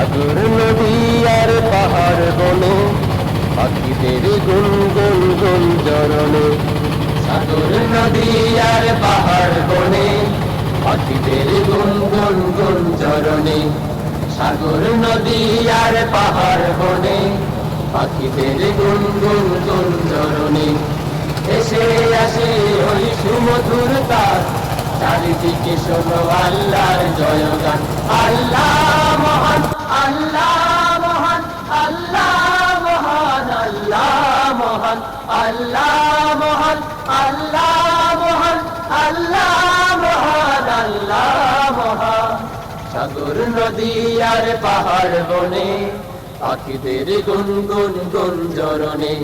সাগর নদী আর পাহাড় বনে, পাখিদের গুন গুন গুন জরনে সাগর নদী আর পাহাড় বনে, পাখিদের গুন গুন গুন জরনে সাগর নদী আর পাহাড় বনে, পাখিদের গুন গুন গুন জরনে এসে আসে ওই সুমধুর তার, চারিদিকে শোনো আল্লাহর জয়গান। আল্লাহ মহান আল্লাহ মহান আল্লাহ মহান মহান আল্লাহ মহান আল্লাহ মহান আল্লাহ মহান আল্লাহ সাগর নদী আর পাহাড় বনে পাখিদের গুন গুন গুন জরনে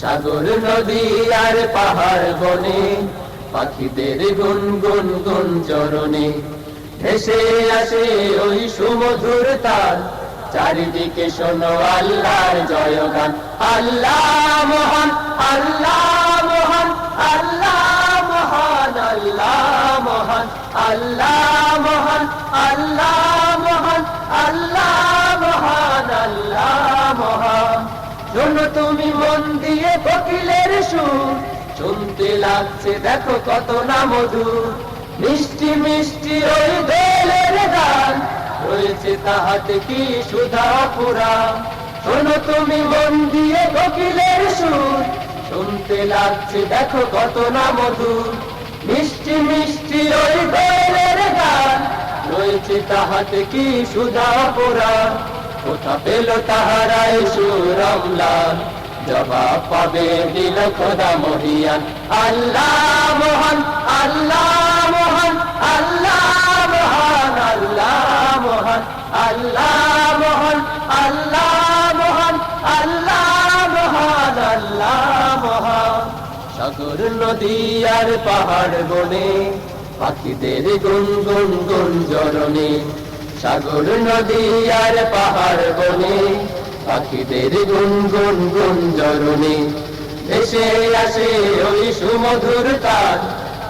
সাগর নদী আর পাহাড় বনে পাখিদের গুন গুন গুন জরনে ভেসে আসে ওই সুমধুর তার চারিদিকে শোনো আল্লাহর জয়গান। আল্লাহ মহান আল্লাহ মহান আল্লাহ মহান আল্লাহ মহান আল্লাহ মহান আল্লাহ মহান আল্লাহ মহান আল্লাহ মহান। শোনো তুমি মন দিয়ে কোকিলের সুর। শুনতে লাগছে দেখো কত না মধুর। মিষ্টি মিষ্টি ওই দোলের গান। রয়েছে তাহাতে কি সুধা পুরা শোনো তুমি মন দিয়ে কোকিলের সুর। শুনতে লাগছে, দেখো কত না মধুর। মিষ্টি মিষ্টি ওই দোলের গান। রয়েছে তাহাতে কি সুধা পুরা কোথা পেল তাহারাই সুরমলাল জবাব পাবে দিল খোদা মহিয়ান আল্লাহ মহান, আল্লাহ আল্লাহ মহান আল্লাহ মহান আল্লাহ মহান আল্লাহ মহান। সাগর, নদী আর পাহাড় বনে, পাখিদের গুন গুন গুন জরনে সাগর, নদী আর পাহাড় বনে, পাখিদের গুন গুন গুন জরনে ভেসে আসে ওই সুমধুর তার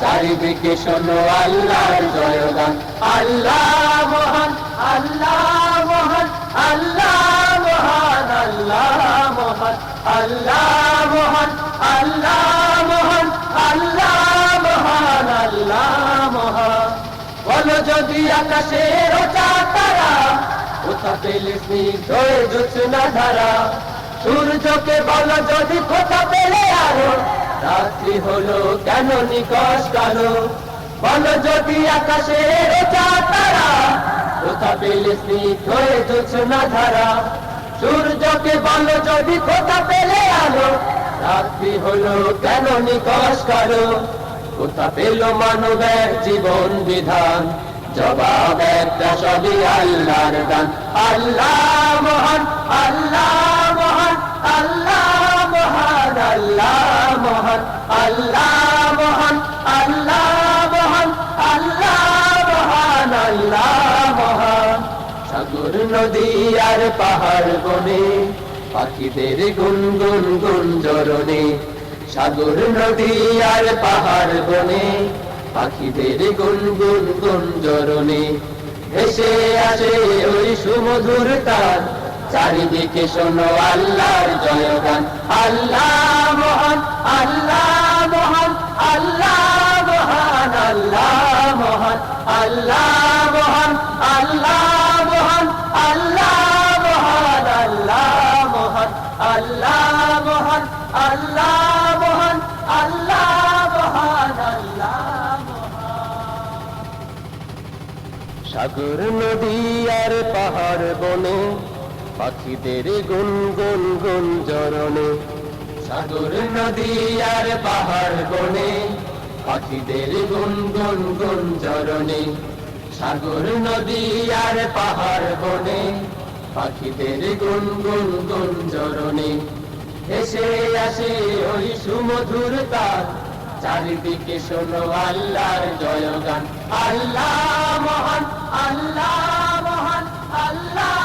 চারিদিকে শোনো আল্লাহর জয়গান। আল্লাহ মহান আল্লাহ মহান আল্লাহ মহান আল্লাহ মহান আল্লাহ মহান আল্লাহ মহান আল্লাহ মহান আল্লাহ মহান। বলো যদি আকাশের তারা কোথা পেলে স্নিগ্ধ জোৎস্না ধারা। সূর্যকে বলো যদি কোথা পেলে আরও। রাত্রি হলো কেন নিকশ কালো বলো যদি আকাশের তারা, কোথা পেলে স্নিগ্ধ জোৎস্না ধারা সূর্যকে বলো যদি কোথা পেলে আলো? রাত্রি হলো কেন নিকশ কালো কোথা পেল মানবের জীবন বিধান? জবাব একটা সবই আল্লাহর দান। আল্লাহ মহান আল্লাহ মহান, আল্লাহ আল্লাহ মহান আল্লাহ মহান আল্লাহ মহান। আল্লাহ মহান আল্লাহ মহান সাগর নদী আর পাহাড় বনে, পাখিদের গুন গুন গুন জরনে সাগর নদী আর পাহাড় বনে পাখিদের গুন গুন গুন ভেসে আসে ওই সুমধুর তার চারিদিকে শোনো আল্লাহর জয়গান আল্লাহ মহান আল্লাহ মহান আল্লাহ মহান আল্লাহ মহান আল্লাহ মহান আল্লাহ মহান আল্লাহ মহান আল্লাহ মহান আল্লাহ মহান আল্লাহ মহান আল্লাহ মহান আল্লাহ সাগর নদী আর পাহাড় বনে পাখিদের গুন গুন গুন জরনে সাগর নদী আর পাহাড় বনে, পাখিদের গুন গুন গুন জরনে সাগর নদী আর পাহাড় বনে, পাখিদের গুন গুন গুন জরনে এসে আসে ওই সুমধুর তার চারিদিকে শোনো আল্লাহর জয়গান। আল্লাহ মহান আল্লাহ মহান, আল্লাহ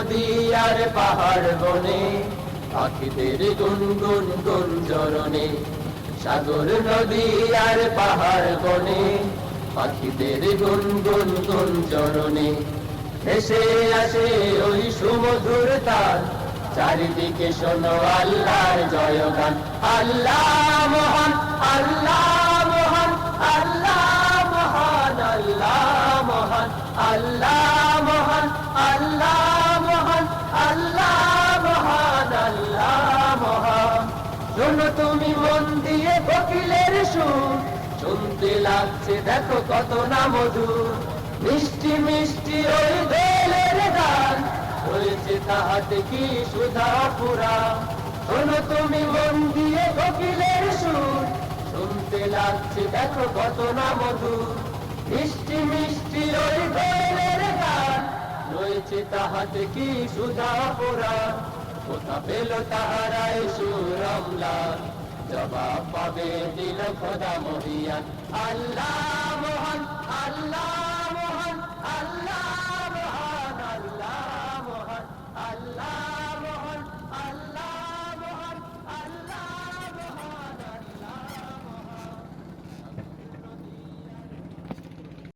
নদী আর পাহাড় বনে, পাখিদের গুনগুন গুঞ্জরণে সাগর নদী আর পাহাড় বনে, পাখিদের গুনগুন গুঞ্জরণে ভেসে আসে ওই সুমধুর তার চারিদিকে শোনো আল্লাহর জয়গান। আল্লাহ মহান আল্লাহ মহান আল্লাহ মহান আল্লাহ মহান আল্লাহ মহান, আল্লাহ তুমি মন দিয়ে কোকিলের সুর। শুনতে লাগছে, দেখো কত না মধুর। মিষ্টি মিষ্টি ওই দোলের গান। রয়েছে তাহাতে কি সুধা পুরা। শোনো তুমি মন দিয়ে কোকিলের সুর। শুনতে লাগছে, দেখো কত না মধুর। মিষ্টি মিষ্টি ওই দোলের গান। রয়েছে তাহাতে কি সুধা পুরা। পেল তাহারায় সুরমলা। জবাব পাবে দিল খোদা মহিয়ান আল্লাহ মোহন আল্লাহ মোহন আল্লাহ